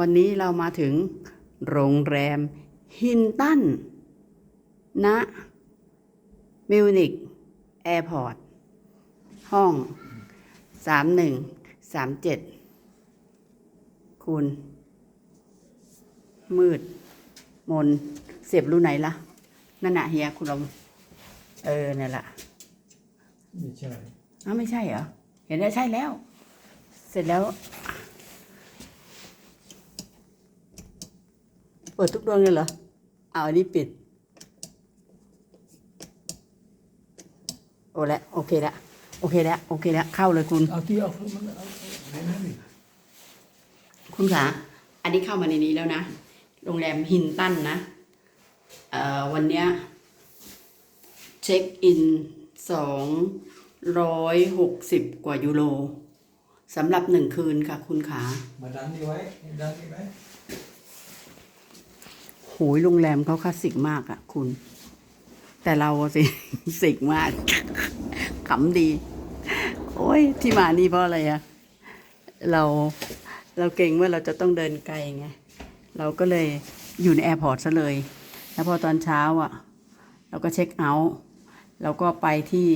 วันนี้เรามาถึงโรงแรมฮินตันณมิวนิกแอร์พอร์ต ห้องสามหนึ่งสามเจ็ดคุณมืด มน เสียบรูไหนล่ะ นั่นน่ะเฮียคุณลองเออ นั่นแหละไม่ใช่อ้าวไม่ใช่เหรอ เห็นแล้วใช่แล้ว เสร็จแล้ว เปิดทุกดวงเลยเหรอเอาอันนี้ปิด โอ้แล้วโอเคแล้วโอเคแล้วโอเคแล้วเข้าเลยคุณ เอาที่เอามันเอาไหนนั่นดิคุณขาอันนี้เข้ามาในนี้แล้วนะ โรงแรมฮินตันนะเอ่อวันเนี้ยเช็คอินสองร้อยหกสิบกว่ายูโรสำหรับหนึ่งคืนค่ะคุณขา มาดันนี่ไว้ดันนี่ไว้ โหยโรงแรมเขาคลาสสิกมากอะคุณ แต่เราสิสิกมากขำดี โอ้ยที่มานี่เพราะอะไรอะเราเราเก่งว่าเราจะต้องเดินไกลไง เราก็เลยอยู่ในแอร์พอร์ตซะเลย แล้วพอตอนเช้าอะเราก็เช็คเอาท์เราก็ไปที่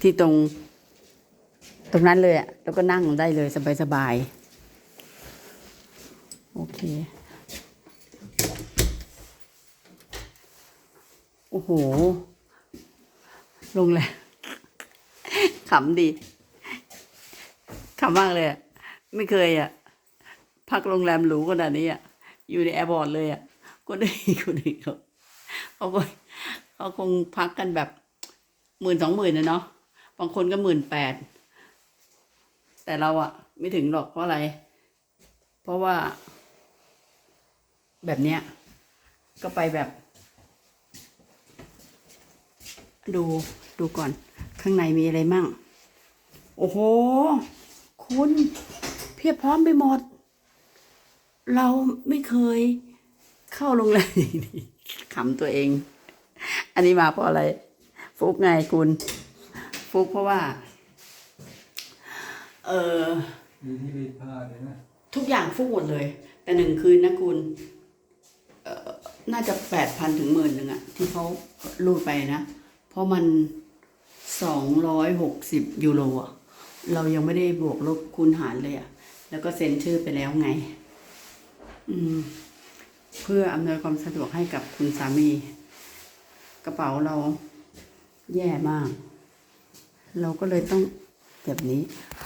ที่ตรง ตรงนั้นเลยอะแล้วก็นั่งได้เลยสบายๆโอเค โอ้โหโรงแรมขำดีขำมากเลยอะไม่เคยอะพักโรงแรมหรูขนาดนี้อะอยู่ในแอร์พอร์ตเลยอะคนอื่นคนอื่นเขาเขาก็เขาคงพักกันแบบหมื่นสองหมื่นนะเนาะบางคนก็หมื่นแปดแต่เราอะไม่ถึงหรอกเพราะอะไร เพราะว่า แบบเนี้ยก็ไปแบบ ดูดูก่อน ข้างในมีอะไรมั่ง โอ้โห คุณ เพียบพร้อมไปหมด เราไม่เคยเข้าโรงแรมอย่างนี้ขำตัวเอง อันนี้มาเพราะอะไร ฟุกไงคุณ ฟุกเพราะว่า เออมีที่รีดผ้าเลยนะทุกอย่างฟุกหมดเลย แต่หนึ่งคืนนะคุณเอ่อน่าจะแปดพันถึงหมื่นหนึ่งอะที่เขารูดไปนะ เพราะมันสองร้อยหกสิบยูโรอะเรายังไม่ได้บวกลบคูณหารเลยอะแล้วก็เซ็นชื่อไปแล้วไง อืม เพื่ออำนวยความสะดวกให้กับคุณสามี กระเป๋าเราแย่มาก เราก็เลยต้องแบบนี้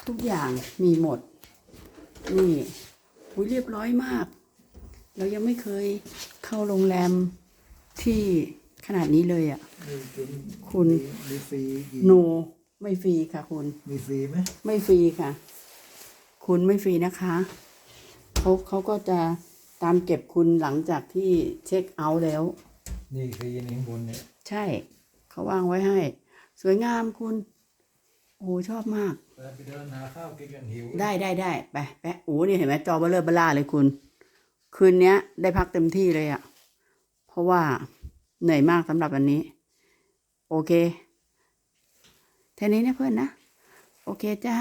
ทุกอย่างมีหมด นี่อุยเรียบร้อยมาก เรายังไม่เคยเข้าโรงแรมที่ ขนาดนี้เลยอะ่ะมีเป็นคุณมีฟรีกี่โน ไม่ฟรีค่ะ คุณ มีฟรีไหมไม่ฟรีค่ะ คุณไม่ฟรีนะคะเขาเขาก็จะตามเก็บคุณหลังจากที่เช็คเอาท์แล้ว นี่ฟรีนี่ข้างบนเนี่ยใช่ เขาวางไว้ให้ สวยงามคุณ โอ้โหชอบมากไปไปเดินหาข้าวกินกันหิวได้ได้ได้ไปแปะโอ้นี่เห็นไหมจอเบลเลอร์เบล่าเลยคุณ คืนเนี้ย ได้พักเต็มที่เลยอะ่ะ เพราะว่า เหนื่อยมากสำหรับวันนี้ โอเคแค่นี้นะเพื่อนนะ โอเคจ้า